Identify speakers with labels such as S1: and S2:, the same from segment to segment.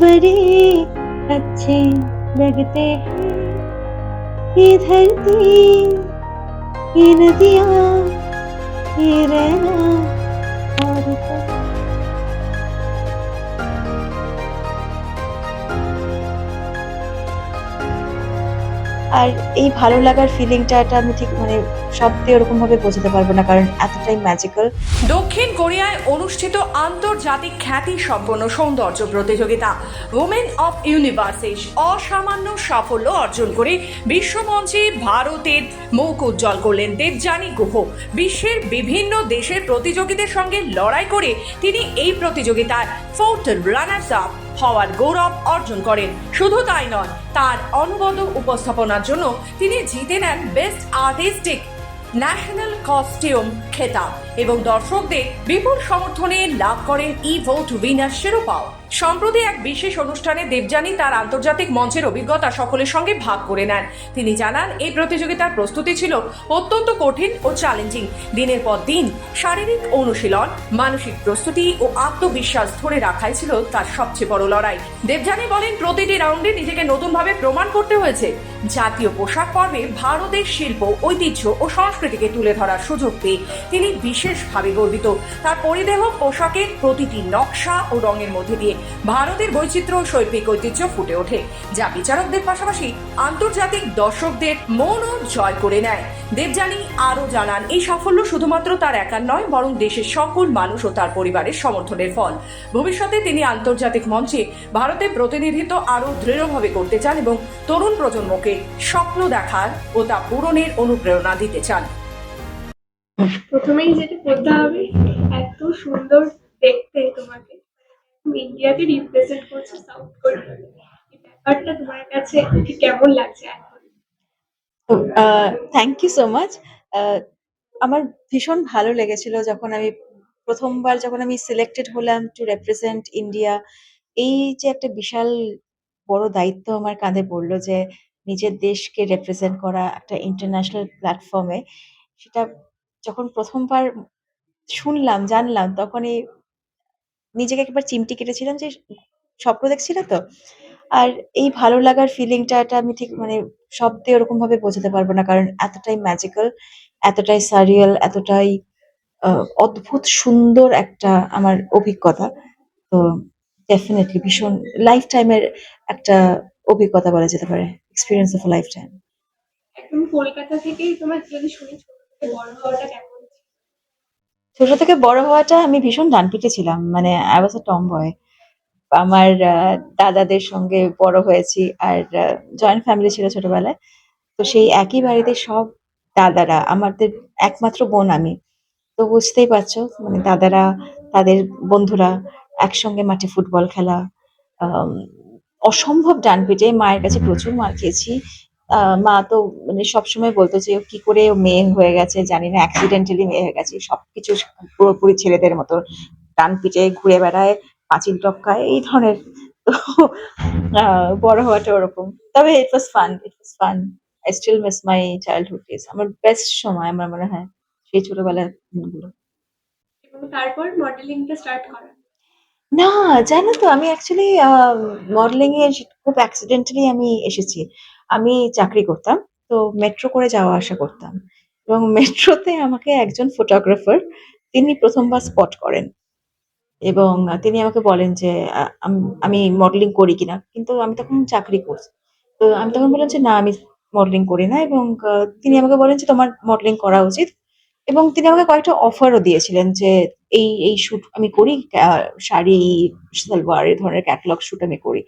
S1: बड़े अच्छे लगते हैं ये धरती ये नदियाँ ये रहना और तुम আর এই ভালো লাগার ফিলিংটা এটা আমি ঠিক মানে শব্দে ওরকম ভাবে বোঝাতে পারব না, কারণ এতটাই ম্যাজিক্যাল
S2: দক্ষিণ কোরিয়ায় অনুষ্ঠিত আন্তর্জাতিক খ্যাতি সম্পন্ন সৌন্দর্য প্রতিযোগিতা উমেন অফ ইউনিভার্সে অসামান্য সাফল্য অর্জন করে বিশ্বমঞ্চে ভারতের মুখ উজ্জ্বল করলেন দেবযানী গুহ। বিশ্বের বিভিন্ন দেশের প্রতিযোগীদের সঙ্গে লড়াই করে তিনি এই প্রতিযোগিতার ফোর্থ রানার্স আপ হওয়ার গৌরব অর্জন করেন। শুধু তাই নয়, তার অনবদ্য উপস্থাপনার জন্য তিনি জিতে নেন বেস্ট আর্টিস্টিক ন্যাশনাল কস্টিউম খেতাব এবং দর্শকদের বিপুল সমর্থনে লাভ করেন ই ভোট উইনার শিরোপাও। সম্প্রতি এক বিশেষ অনুষ্ঠানে দেবযানী তার আন্তর্জাতিক মঞ্চের অভিজ্ঞতা সকলের সঙ্গে ভাগ করে নেন। তিনি জানান, এই প্রতিযোগিতার প্রস্তুতি ছিল অত্যন্ত কঠিন ও চ্যালেঞ্জিং দিনের পর দিন শারীরিক অনুশীলন, মানসিক প্রস্তুতি ও আত্মবিশ্বাস ধরে রাখাই ছিল তার সবচেয়ে বড় লড়াই। দেবযানী বলেন, প্রতিটি রাউন্ডে নিজেকে নতুনভাবে প্রমাণ করতে হয়েছে। জাতীয় পোশাক পর্বে ভারতের শিল্প, ঐতিহ্য ও সংস্কৃতিকে তুলে ধরার সুযোগ পেয়ে তিনি বিশেষভাবে গর্বিত। তার পরিদেহ পোশাকের প্রতিটি নকশা ও রঙের মধ্যে দিয়ে ভারতের বৈচিত্র্য ও শৈল্পিক ঐতিহ্য ফুটে ওঠে, যা বিচারকদের পাশাপাশি আন্তর্জাতিক দর্শকদের মনও জয় করে নেয়। দেবযানী আরও জানান, এই সাফল্য শুধুমাত্র তার একার নয়, বরং দেশের সকল মানুষ ও তার পরিবারের সমর্থনের ফল। ভবিষ্যতে তিনি আন্তর্জাতিক মঞ্চে ভারতের প্রতিনিধিত্ব আরও দৃঢ়ভাবে করতে চান এবং তরুণ প্রজন্মকে স্বপ্ন দেখার ও তা পূরণের অনুপ্রেরণা দিতে চান।
S3: প্রথমেই যেটা বলতে হবে, এত সুন্দর দেখতে তোমাকে। ইন্ডিয়াকে রিপ্রেজেন্ট করছ সাউথ কোরিয়া ব্যাপারটা তোমার কাছে কেমন লাগছে এখন?
S1: থ্যাংক ইউ সো মাচ আমার ভীষণ ভালো লেগেছিল যখন আমি প্রথমবার যখন আমি সিলেক্টেড হলাম টু রেপ্রেজেন্ট ইন্ডিয়া এই যে একটা বিশাল বড় দায়িত্ব আমার কাঁধে পড়ল যে নিজের দেশকে রেপ্রেজেন্ট করা একটা ইন্টারন্যাশনাল প্ল্যাটফর্মে সেটা যখন প্রথমবার শুনলাম, জানলাম, তখনই নিজেকে একবার চিমটি কেটেছিলাম যে স্বপ্ন দেখছিলে তো? আর এই ভালো লাগার ফিলিংটা এটা আমি ঠিক মানে শব্দে ওরকম ভাবে বোঝাতে পারব না কারণ এতটাই ম্যাজিক্যাল এতটাই সারিয়াল এতটাই অদ্ভুত সুন্দর একটা আমার অভিজ্ঞতা। তো ডেফিনেটলি ভীষণ লাইফ টাইমের একটা অভিজ্ঞতা বলা যেতে পারে এক্সপিরিয়েন্স অফ লাইফ টাইম
S3: একদম কলকাতা থেকেই তোমার যদি শুনি বড় হওয়াটা?
S1: ছোট থেকে বড় হওয়াটা আমি ভীষণ ডান ডানপিটে ছিলাম। মানে আই ওয়াজ টম বয় আমার দাদাদের সঙ্গে বড় হয়েছি আর জয়েন্ট ফ্যামিলি ছিল ছোটবেলায়। তো সেই একই বাড়িতে সব দাদারা, আমাদের একমাত্র বোন আমি। তো বুঝতেই পারছ মানে দাদারা, তাদের বন্ধুরা একসঙ্গে মাঠে ফুটবল খেলা অসম্ভব ডান পিটে মায়ের কাছে প্রচুর মার খেয়েছি। মা তো মানে সবসময় বলতো যে কি করে মেয়ে হয়ে গেছে? জানি না অ্যাক্সিডেন্টালি মেয়ে হয়ে গেছে। সবকিছু পুরোপুরি ছেলেদের মতো। ডান পিটে ঘুরে বেড়ায় পাঁচিল টপকায় এই ধরনের। তো বড় হওয়াটা ওরকম। তবে it was fun it was fun I still miss my childhood days আমার বেস্ট সময় আমার মনে হয় সেই ছোটবেলার দিনগুলো।
S3: তারপর মডেলিংটা স্টার্ট করা?
S1: না জানো তো আমি অ্যাকচুয়ালি মডেলিং এ খুব অ্যাক্সিডেন্টালি আমি এসেছি। আমি চাকরি করতাম, তো মেট্রো করে যাওয়া আসা করতাম। এবং মেট্রোতে আমাকে একজন ফটোগ্রাফার তিনি প্রথমবার স্পট করেন। এবং তিনি আমাকে বলেন যে আম- মডেলিং করি কিনা। কিন্তু আমি তখন চাকরি করছি তো আমি তখন বললাম যে, না, আমি মডেলিং করি না। এবং তিনি আমাকে বলেন যে, তোমার মডেলিং করা উচিত। এবং তিনি আমাকে কয়েকটা অফারও দিয়েছিলেন যে, এই এই শুট আমি করি শাড়ি, সালোয়ার এই ধরনের ক্যাটলগ শুট আমি করি।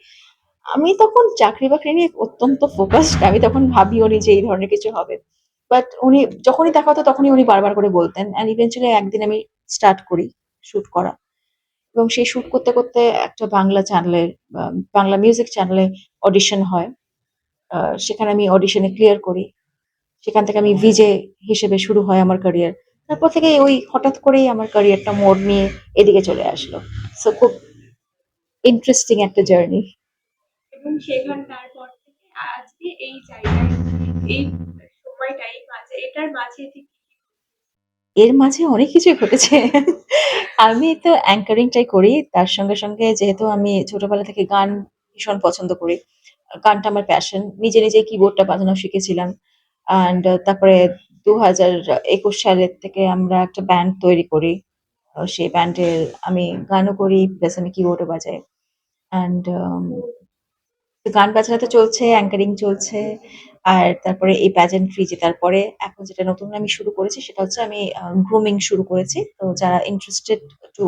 S1: আমি তখন চাকরি বাকরি নিয়ে অত্যন্ত ফোকাসড আমি তখন ভাবিও নি যে এই ধরনের কিছু হবে। বাট উনি, যখনই দেখা হতো তখনই উনি বারবার করে বলতেন অ্যান্ড ইভেন্চুয়ালি একদিন আমি স্টার্ট করি শুট করা। এবং সেই শুট করতে করতে একটা বাংলা চ্যানেলে বাংলা মিউজিক চ্যানেলে অডিশন হয়। সেখানে আমি অডিশনে ক্লিয়ার করি। সেখান থেকে আমি ভিজে হিসেবে শুরু হয় আমার ক্যারিয়ার তারপর থেকে ওই হঠাৎ করেই আমার ক্যারিয়ারটা মোড় নিয়ে এদিকে চলে আসলো। সো খুব ইন্টারেস্টিং একটা জার্নি
S3: এবং সেখান তারপর থেকে আজকে এই জায়গায় এই সময়টা এই মাঝে এটার মাঝে ঠিক কি কি ঘটেছে?
S1: এর মাঝে অনেক কিছুই ঘটেছে। আমি তো অ্যাঙ্কারিংটাই করি। তার সঙ্গে, সঙ্গে যেহেতু আমি ছোটবেলা থেকে গান ভীষণ পছন্দ করি। গানটা আমার প্যাশন। নিজে, নিজে কিবোর্ডটা বাজানো শিখেছিলাম। অ্যান্ড তারপরে ২০২১ সালের থেকে আমরা একটা ব্যান্ড তৈরি করি। সেই ব্যান্ডের আমি গানও করি প্লাস আমি কিবোর্ডও বাজাই। অ্যান্ড গান বাজনা তো চলছে, অ্যাঙ্কারিং চলছে। আর তারপরে এই প্যাজেন্ট্রি জেতার পরে এখন যেটা নতুন আমি শুরু করেছি সেটা হচ্ছে আমি গ্রুমিং শুরু করেছি। তো যারা interested to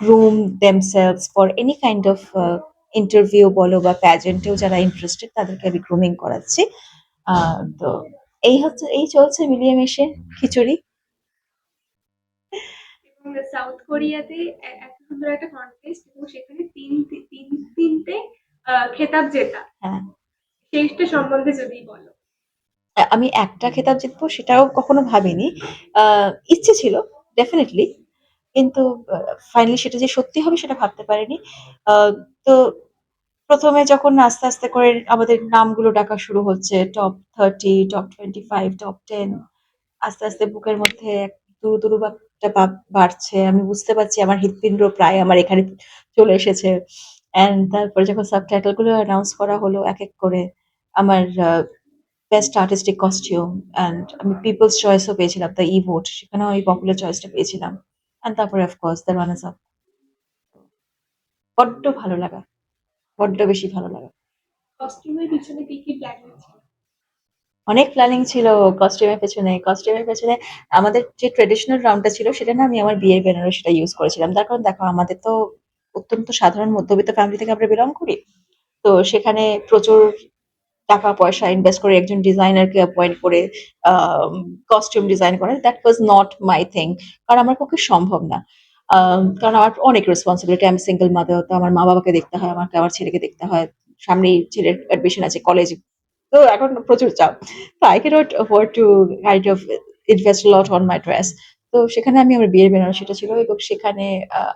S1: groom themselves for any kind of interview বলো বা প্যাজেন্টেও যারা ইন্টারেস্টেড তাদেরকে আমি গ্রুমিং করাচ্ছি। তো এই হচ্ছে এই চলছে মিলিয়ে মিশিয়ে খিচুড়ি।
S3: সাউথ কোরিয়াতে এত সুন্দর একটা কনটেস্ট এবং সেখানে ৩ তি ৩ ৩ টে আ খেতাব জেতা।
S1: হ্যাঁ।
S3: সেইটা সম্বন্ধে যদি বলো?
S1: আমি একটা খেতাব জিতবো সেটাও কখনো ভাবিনি। ইচ্ছে ছিল ডেফিনিটলি। কিন্তু ফাইনালি সেটা যে সত্যি হবে সেটা ভাবতে পারিনি। তো প্রথমে যখন আস্তে, আস্তে করে আমাদের নামগুলো ডাকা শুরু হচ্ছে টপ 30, টপ 25, টপ টেন আস্তে, আস্তে বুকের মধ্যে এক দুরু, দুরু বাড়ছে। আমি বুঝতে পারছি আমার হৃৎপিণ্ড প্রায় আমার এখানে চলে এসেছে। অ্যান্ড তারপরে যখন সাবটাইটেলগুলো অ্যানাউন্স করা হলো এক, এক করে আমার বেস্ট আর্টিস্টিক কস্টিউম অ্যান্ড আমি পিপলস চয়েস ও পেয়েছিলাম দ্য ই ভোট সেখানেও আমি পপুলার চয়েসটা পেয়েছিলাম। অ্যান্ড তারপরে of course the runners up. বড্ড ভালো লাগা। বড্ড বেশি ভালো লাগা।
S3: কস্টিউমের পিছনে কি, কি প্ল্যানিং ছিল?
S1: অনেক প্ল্যানিং ছিল কস্টিউমের পেছনে। কস্টিউমের পেছনে আমাদের যে ট্র্যাডিশনাল রাউন্ডটা ছিল সেটা না আমি আমার বিয়ের বেনারসিটা ইউজ করেছিলাম। তার কারণ দেখো আমাদের তো অত্যন্ত সাধারণ মধ্যবিত্ত ফ্যামিলি থেকে আমরা বিলং করি। তো সেখানে প্রচুর টাকা-পয়সা ইনভেস্ট করে একজন ডিজাইনারকে অ্যাপয়েন্ট করে কস্টিউম ডিজাইন করা that was not my thing. কারণ আমার পক্ষে সম্ভব না। কারণ আমার অনেক রেসপনসিবিলিটি। আমি সিঙ্গেল মাদার তো আমার মা-বাবাকে দেখতে হয়, আমাকে আমার ছেলেকে দেখতে হয়। সামনেই ছেলের অ্যাডমিশন আছে কলেজ তো এখন প্রচুর চাপ। তো I cannot afford to of invest a lot on my dress. তো সেখানে আমি আমার বিয়ের বেনারসিটা ছিল এবং সেখানে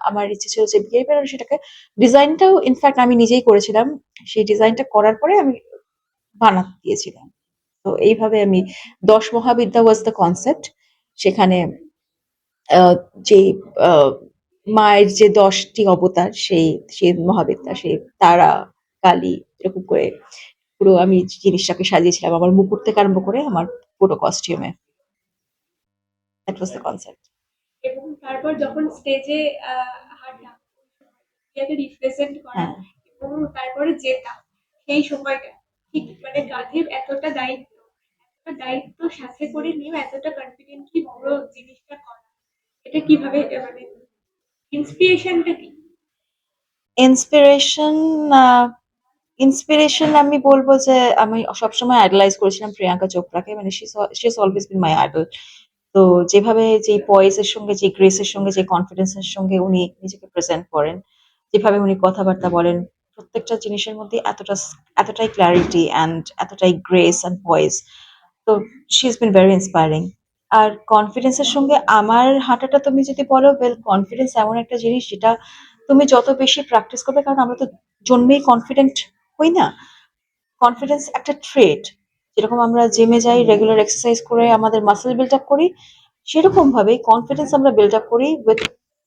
S1: আমার ইচ্ছে ছিল যে বিয়ের বেনারসিটাকে ডিজাইনটাও ইনফ্যাক্ট আমি নিজেই করেছিলাম। সেই ডিজাইনটা করার পরে আমি বানাতে দিয়েছিলাম। তো এইভাবে আমি ১০ মহাবিদ্যা ওয়াজ দ্য কনসেপ্ট। সেখানে যে মায়ের যে দশটি অবতার সেই সেই মহাবিদ্যা, সেই তারা, কালী এরকম করে পুরো আমি জিনিসটাকে সাজিয়েছিলাম আমার মুকুট থেকে আরম্ভ করে আমার পুরো কস্টিউমে। That was the concept.
S3: এবং তারপর যখন স্টেজে হাঁটা, রিপ্রেজেন্ট করা
S1: হ্যাঁ।
S3: এবং তারপরে জেতা, সেই সময়টা ঠিক মানে কাঁধে এতটা দায়িত্ব, এতটা দায়িত্ব সাথে করে নিয়েও এতটা কনফিডেন্টলি পুরো জিনিসটা করা। এটা কীভাবে মানে ইন্সপিরেশনটা কি?
S1: ইন্সপিরেশন ইন্সপিরেশন আমি বলব যে আমি সবসময় আইডলাইজ করেছিলাম প্রিয়াঙ্কা চোপড়াকে। মানে she she always been my idol. তো যেভাবে যে পয়েজ এর সঙ্গে, যে গ্রেস এর সঙ্গে, যে কনফিডেন্স এর সঙ্গে উনি নিজেকে প্রেজেন্ট করেন, যেভাবে উনি কথাবার্তা বলেন, প্রত্যেকটা জিনিসের মধ্যে এতটা এতটাই ক্লারিটি অ্যান্ড এতটাই গ্রেস অ্যান্ড পয়েজ। তো she has been very inspiring. R confidence এর সঙ্গে আমার হাঁটাটা তুমি যদি বলো ওয়েল কনফিডেন্স এমন একটা জিনিস যেটা তুমি যত বেশি প্র্যাকটিস করবে কারণ আমরা তো জন্মেই কনফিডেন্ট হই না। কনফিডেন্স একটা ট্রেট। যেরকম আমরা জিমে যাই রেগুলার এক্সারসাইজ করে আমাদের মাসেল বিল্ড আপ করি, সেরকম ভাবেই কনফিডেন্স আমরা বিল্ড আপ করি with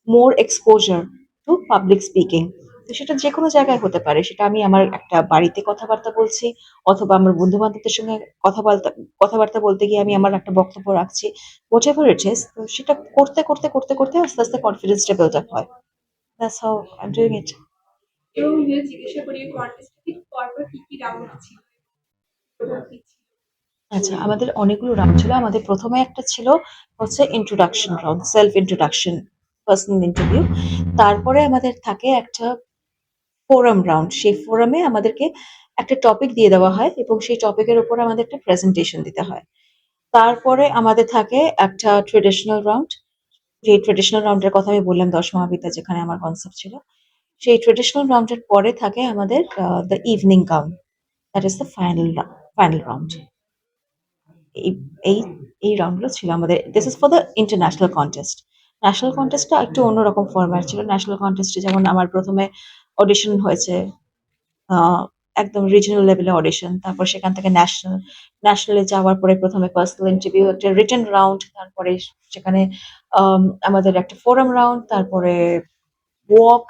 S1: more exposure to public speaking. তো সেটা যেকোনো জায়গায় হতে পারে। সেটা আমি আমার একটা বাড়িতে কথাবার্তা বলছি অথবা আমার বন্ধু-বান্ধবদের সঙ্গে কথা বালতা কথাবার্তা বলতে গিয়ে আমি আমার একটা বক্তব্য রাখছি। হোয়াটএভার ইট ইস তো সেটা করতে, করতে, করতে, করতে আস্তে, আস্তে কনফিডেন্সটা বিল্ড আপ হয়। That's how I am doing it.
S3: এবং জিজ্ঞাসা করি কি, কি ছিল?
S1: আচ্ছা, আমাদের অনেকগুলো রাউন্ড ছিল। আমাদের প্রথমে একটা ছিল হচ্ছে introduction round, self introduction, personal interview. তারপরে আমাদের থাকে একটা ফোরাম রাউন্ড। সেই ফোরামে আমাদেরকে একটা টপিক দিয়ে দেওয়া হয় এবং সেই টপিকের উপর আমাদের একটা প্রেজেন্টেশন দিতে হয়। তারপরে আমাদের থাকে একটা ট্রেডিশনাল রাউন্ড। যে ট্র্যাডিশনাল রাউন্ডের কথা আমি বললাম ১০ মহাবিদ্যা যেখানে আমার কনসেপ্ট ছিল। সেই ট্র্যাডিশনাল রাউন্ডের পরে থাকে আমাদের the evening gown. That is the final final round. এই এই এই রাউন্ডগুলো ছিল আমাদের। This is for the international contest. National কনটেস্টটা একটু অন্যরকম ফরম্যাট ছিল। ন্যাশনাল কনটেস্টে যেমন আমার প্রথমে অডিশন হয়েছে। একদম রিজিওনাল লেভেলে অডিশন। তারপর সেখান থেকে ন্যাশনাল। ন্যাশনালে যাওয়ার পরে প্রথমে পার্সোনাল ইন্টারভিউ, একটা রিটেন রাউন্ড, তারপরে সেখানে আম আমাদের একটা ফোরাম রাউন্ড, তারপরে ওয়াক,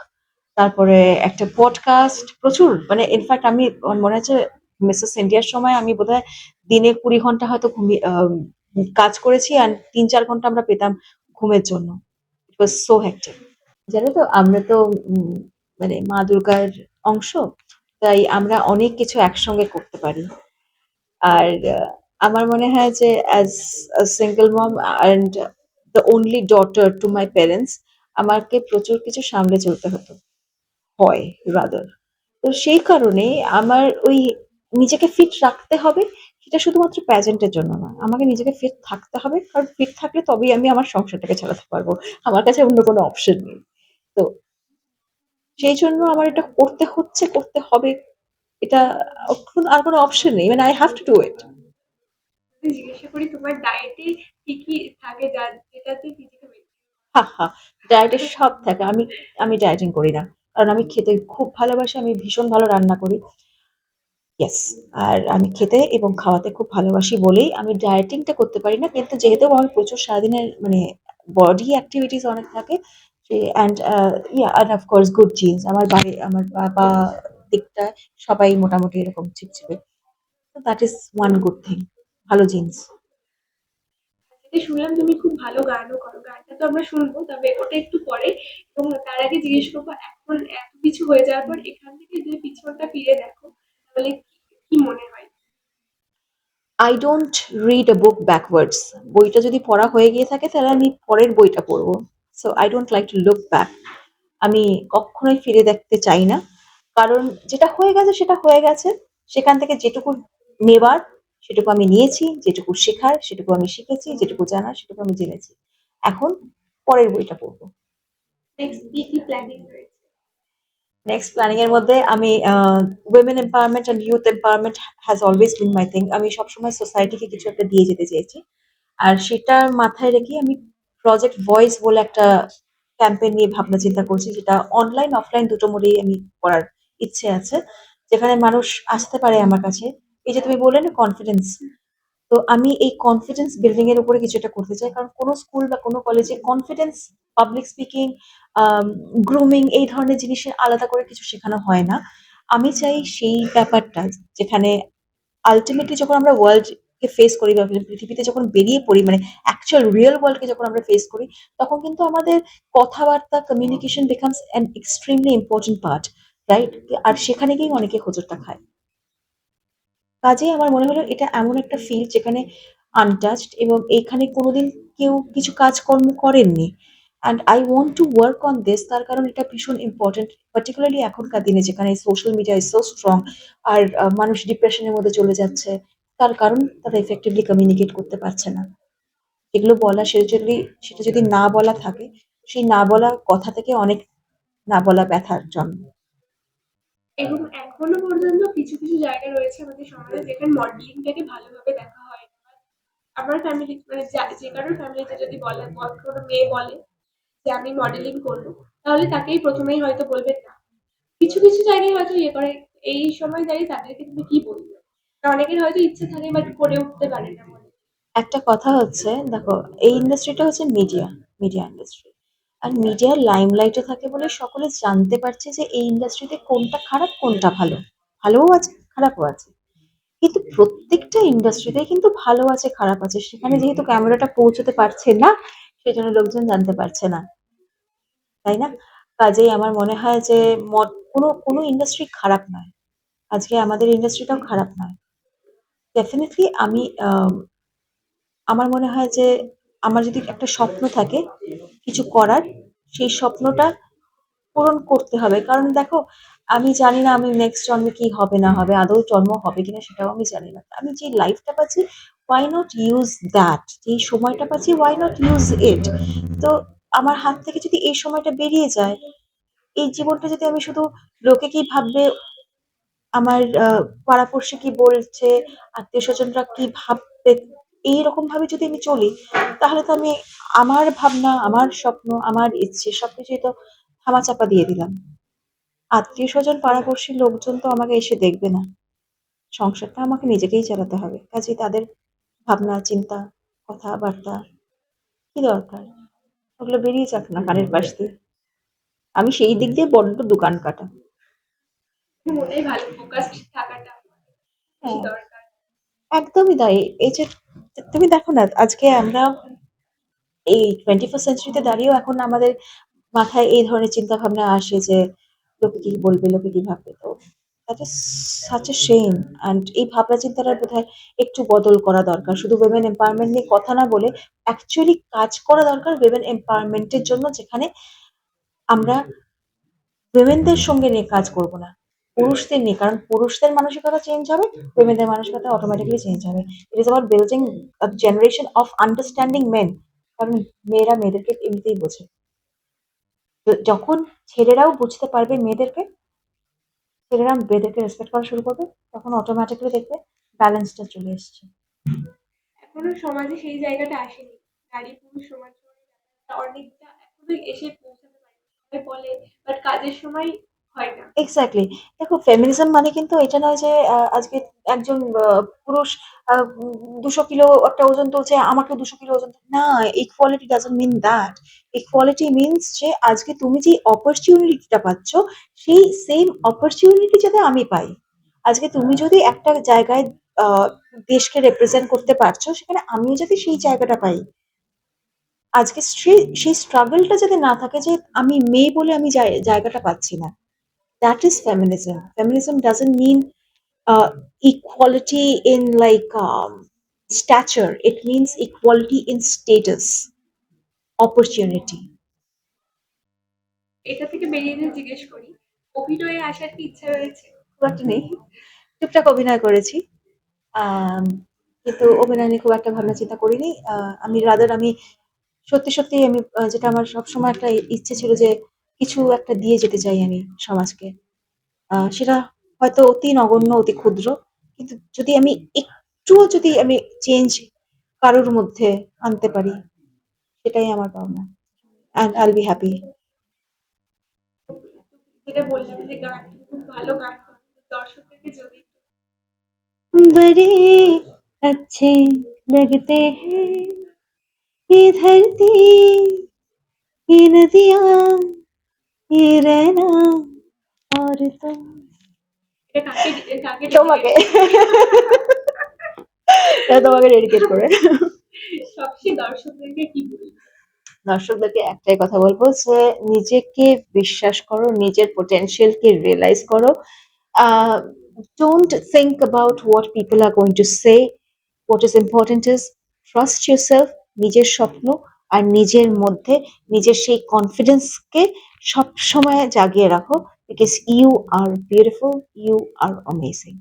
S1: তারপরে একটা পডকাস্ট, প্রচুর মানে ইনফ্যাক্ট আমি মনে আছে মিসেস ইন্ডিয়ার সময় আমি বোধহয় দিনে ২০ ঘণ্টা হয়তো ঘুমিয়ে কাজ করেছি আর তিন চার ঘণ্টা আমরা পেতাম ঘুমের জন্য। It so hectic. জানো তো, আমরা তো মানে মা দুর্গার অংশ। তাই আমরা অনেক কিছু একসঙ্গে করতে পারি। আর আমার মনে হয় যে as single mom and the only daughter to my parents আমাকে প্রচুর কিছু সামলে চলতে হতো। হয় রাদার। তো সেই কারণে আমার ওই নিজেকে ফিট রাখতে হবে সেটা শুধুমাত্র প্রেজেন্টের জন্য না। আমাকে নিজেকে ফিট থাকতে হবে। কারণ ফিট থাকলে তবেই আমি আমার সংসারটাকে চালাতে পারব। আমার কাছে অন্য কোনো অপশন নেই। তো সেই জন্য আমার এটা করতে হচ্ছে, করতে হবে। এটা এখন আর কোনো অপশন নেই। মানে I have to do
S3: it. জিজ্ঞাসা করি তোমার ডায়েটে কি, কি থাকে যেটাতে
S1: হা, হা। ডায়েটে সব থাকে। আমি আমি ডায়েটিং করি না। কারণ আমি খেতে খুব ভালোবাসি। আমি ভীষণ ভালো রান্না করি। ইয়েস। আর আমি খেতে এবং খাওয়াতে খুব ভালোবাসি বলেই আমি ডায়েটিংটা করতে পারি না। কিন্তু যেহেতু আমার প্রচুর সারাদিনের মানে বডি অ্যাক্টিভিটিস অনেক থাকে, সে and yeah and of course good genes. আমার বাড়ি, আমার বাবা দিকটায় সবাই মোটামুটি এরকম ছিপছিপে। তো that is one good thing. ভালো জিন্স
S3: শুনলাম তুমি খুব ভালো গানও করো। গানটা তো আমরা শুনব, তবে ওটা একটু পরে এবং তার আগে জিজ্ঞেস করব, এখন এত কিছু হয়ে যাওয়ার পর এখান থেকে যদি পিছনটা ফিরে দেখো কি, মনে হয়?
S1: I don't read a book backwards. বইটা যদি পড়া হয়ে গিয়ে থাকে তাহলে আমি পরের বইটা পড়ব। So I don't like to look back আমি কক্ষনোই ফিরে দেখতে চাই না। কারণ যেটা হয়ে গেছে সেটা হয়ে গেছে। সেখান থেকে যেটুকু নেবার সেটুকু আমি নিয়েছি, যেটুকু শেখার সেটুকু আমি শিখেছি, যেটুকু জানার সেটুকু আমি জেনেছি। এখন পরের বইটা পড়ব।
S3: নেক্সট কি, কি প্ল্যানিং রয়েছে?
S1: নেক্সট প্ল্যানিং এর মধ্যে আমি women empowerment and youth empowerment has always been my thing. আমি সবসময় সোসাইটিকে কিছু একটা দিয়ে যেতে চেয়েছি। আর সেটা মাথায় রেখে আমি প্রজেক্ট ভয়েস বলে একটা ক্যাম্পেইন নিয়ে ভাবনা চিন্তা করছি যেটা অনলাইন অফলাইন দুটো মোডেই আমি করার ইচ্ছে আছে। যেখানে মানুষ আসতে পারে আমার কাছে। এই যে তুমি বললে না কনফিডেন্স। তো আমি এই কনফিডেন্স বিল্ডিং এর উপরে কিছু একটা করতে চাই। কারণ কোনো স্কুল বা কোনো কলেজে কনফিডেন্স, পাবলিক স্পিকিং, গ্রুমিং এই ধরনের জিনিসের আলাদা করে কিছু শেখানো হয় না। আমি চাই সেই ব্যাপারটা যেখানে আল্টিমেটলি যখন আমরা ওয়ার্ল্ড কে ফেস করি বা পৃথিবীতে যখন বেরিয়ে পড়ি মানে অ্যাকচুয়াল রিয়েল ওয়ার্ল্ড কে যখন আমরা ফেস করি তখন কিন্তু আমাদের কথাবার্তা communication becomes an extremely important part, right? আর সেখানে গিয়েই অনেকে হোঁচটটা খায়। কাজেই আমার মনে হলো এটা এমন একটা ফিল্ড যেখানে আনটাচড এবং এইখানে কোনোদিন কেউ কিছু কাজকর্ম করেননি। And I want to work on this তার কারণ এটা ভীষণ ইম্পোর্টেন্ট। পার্টিকুলারলি এখনকার দিনে যেখানে social media is so strong আর মানুষ ডিপ্রেশনের মধ্যে চলে যাচ্ছে। তার কারণ তারা এফেক্টিভলি কমিউনিকেট করতে পারছে না। এগুলো বলা সে যদি সেটা যদি না বলা থাকে, সেই না বলা কথা থেকে অনেক না বলা ব্যথার জন্ম।
S3: এবং এখনও পর্যন্ত কিছু, কিছু জায়গা রয়েছে আমাদের সমাজে যেখানে মডেলিংটাকে ভালোভাবে দেখা হয় আমার ফ্যামিলি মানে যে কারোর ফ্যামিলিতে যদি বলে কোনো মেয়ে বলে যে আমি মডেলিং করব, তাহলে তাকেই প্রথমেই হয়তো বলবেন না। কিছু, কিছু জায়গায় হয়তো ইয়ে করে এই সময় দাঁড়িয়ে তাদেরকে তুমি কি বলবে? অনেকের হয়তো ইচ্ছে থাকে বাট করে উঠতে পারে না
S1: একটা কথা হচ্ছে দেখো এই ইন্ডাস্ট্রিটা হচ্ছে মিডিয়া, মিডিয়া ইন্ডাস্ট্রি। আর মিডিয়ার লাইমলাইট থাকে বলে সকলে জানতে পারছে যে এই ইন্ডাস্ট্রিতে কোনটা খারাপ, কোনটা ভালো। ভালোও আছে, খারাপও আছে। কিন্তু প্রত্যেকটা ইন্ডাস্ট্রিতে কিন্তু ভালো আছে, খারাপ আছে। সেখানে যেহেতু ক্যামেরাটা পৌঁছতে পারছে না, সেজন্য লোকজন জানতে পারছে না। তাই না? কাজেই আমার মনে হয় যে কোনো, কোনো ইন্ডাস্ট্রি খারাপ নয়। আজকে আমাদের ইন্ডাস্ট্রিটাও খারাপ নয়। ডেফিনিটলি আমি আম আমার মনে হয় যে আমার যদি একটা স্বপ্ন থাকে কিছু করার, সেই স্বপ্নটা পূরণ করতে হবে। কারণ দেখো আমি জানি না আমি নেক্সট জন্মে কি হবে না হবে, আদৌ জন্ম হবে কিনা সেটাও আমি জানি না। আমি যে লাইফটা পাচ্ছি why নট ইউজ দ্যাট এই সময়টা পাচ্ছি why নট ইউজ it? তো আমার হাত থেকে যদি এই সময়টা বেরিয়ে যায়, এই জীবনটা যদি আমি শুধু লোকে কি ভাববে, আমার পাড়া-পড়শি কি বলছে, আত্মীয় স্বজনরা কি ভাববে, এইরকম ভাবে যদি আমি চলি, তাহলে তো আমি আমার ভাবনা, আমার স্বপ্ন, আমার ইচ্ছে সবকিছুই তো ধামাচাপা দিয়ে দিলাম। আত্মীয় স্বজন পাড়াপড়শির লোকজন তো আমাকে এসে দেখবে না। সংসারটা আমাকে নিজেকেই চালাতে হবে। কাজেই তাদের ভাবনা, চিন্তা, কথাবার্তা কি দরকার? ওগুলো বেরিয়ে যাক না কানের পাশ দিয়ে। আমি সেই দিক দিয়ে বড্ড দোকান কাটা। হ্যাঁ। একদমই তাই। এই যে তুমি দেখো না আজকে আমরা এই 21st সেঞ্চুরিতে দাঁড়িয়েও এখন আমাদের মাথায় এই ধরনের চিন্তা ভাবনা আসে যে লোকে কি বলবে, লোকে কি ভাববে? তো that is such a shame and এই ভাবনা চিন্তাটা বোধহয় একটু বদল করা দরকার। শুধু উইমেন এম্পাওয়ারমেন্ট নিয়ে কথা না বলে অ্যাকচুয়ালি কাজ করা দরকার উইমেন এম্পাওয়ারমেন্ট এর জন্য যেখানে আমরা উইমেনদের সঙ্গে নিয়ে কাজ করব না। পুরুষদের নিয়ে। কারণ পুরুষদের মানসিকতা চেঞ্জ হবে, উইমেনদের মানসিকতা অটোমেটিক্যালি চেঞ্জ হবে। It is about building generation of understanding men. কারণ মেয়েরা মেয়েদেরকে এমনিতেই বোঝে। যখন ছেলেরাও বুঝতে পারবে মেয়েদেরকে, ছেলেরা মেয়েদেরকে রেসপেক্ট করা শুরু করবে, তখন অটোমেটিক্যালি দেখবে ব্যালেন্সটা চলে এসছে।
S3: এখনও সমাজে সেই জায়গাটা আসেনি। নারী পুরুষ সমান অনেকটা এখনও এসে পৌঁছাতে পারে বলে বাট কাজের সময় না।
S1: এক্সাক্টলি। দেখো ফেমিনিজম মানে কিন্তু এটা নয় যে আজকে একজন পুরুষ ২০০ কিলো একটা ওজন তুলছে, আমাকেও ২০০ কিলো ওজন না, equality doesn't mean that. Equality means যে আজকে তুমি যে অপরচুনিটিটা পাচ্ছ, সেই সেম অপরচুনিটি যাতে আমি পাই। আজকে তুমি যদি একটা জায়গায় দেশকে রিপ্রেজেন্ট করতে পারছ, সেখানে আমিও যাতে সেই জায়গাটা পাই। আজকে সেই স্ট্রাগলটা যাতে না থাকে যে আমি মেয়ে বলে আমি জায়গাটা পাচ্ছি না। That is feminism. Feminism doesn't mean uh, equality in like um, stature. It means equality in status, opportunity.
S3: এটা থেকে বেরিয়ে যেয়ে জিজ্ঞেস করি, অভিনয়ে আসার কি ইচ্ছা রয়েছে?
S1: খুব একটা নেই। টুকটাক অভিনয় করেছি। আম কিন্তু অভিনয় নিয়ে খুব একটা ভাবনা চিন্তা করিনি। আ আমি রাদার আমি সত্যি, সত্যিই আমি যেটা আমার সবসময় একটা ইচ্ছে ছিল যে কিছু একটা দিয়ে যেতে চাই আমি সমাজকে। আ সেটা হয়তো অতি নগণ্য, অতি ক্ষুদ্র। কিন্তু যদি আমি একটুও যদি আমি চেঞ্জ কারোর মধ্যে আনতে পারি, সেটাই আমার পাওনা। And I'll be happy.
S3: যেটা বললাম যে গান খুব ভালো গান করেন। দর্শকদেরকে যদি
S1: बड़े अच्छे लगते हैं ये धरती ये नदियाँ ये रहना और तुम
S3: এটা কাকে দি- কাকে
S1: তোমাকে এটা তোমাকে ডেডিকেট করে
S3: সবচেয়ে দর্শকদেরকে কি বলবো?
S1: দর্শকদেরকে একটাই কথা বলবো যে নিজেকে বিশ্বাস করো, নিজের potential-কে realize করো। Uh, don't think about what people are going to say. What is important is trust yourself, নিজের স্বপ্ন আর নিজের মধ্যে নিজের সেই কনফিডেন্স কে সবসময় জাগিয়ে রাখো because you are beautiful you are amazing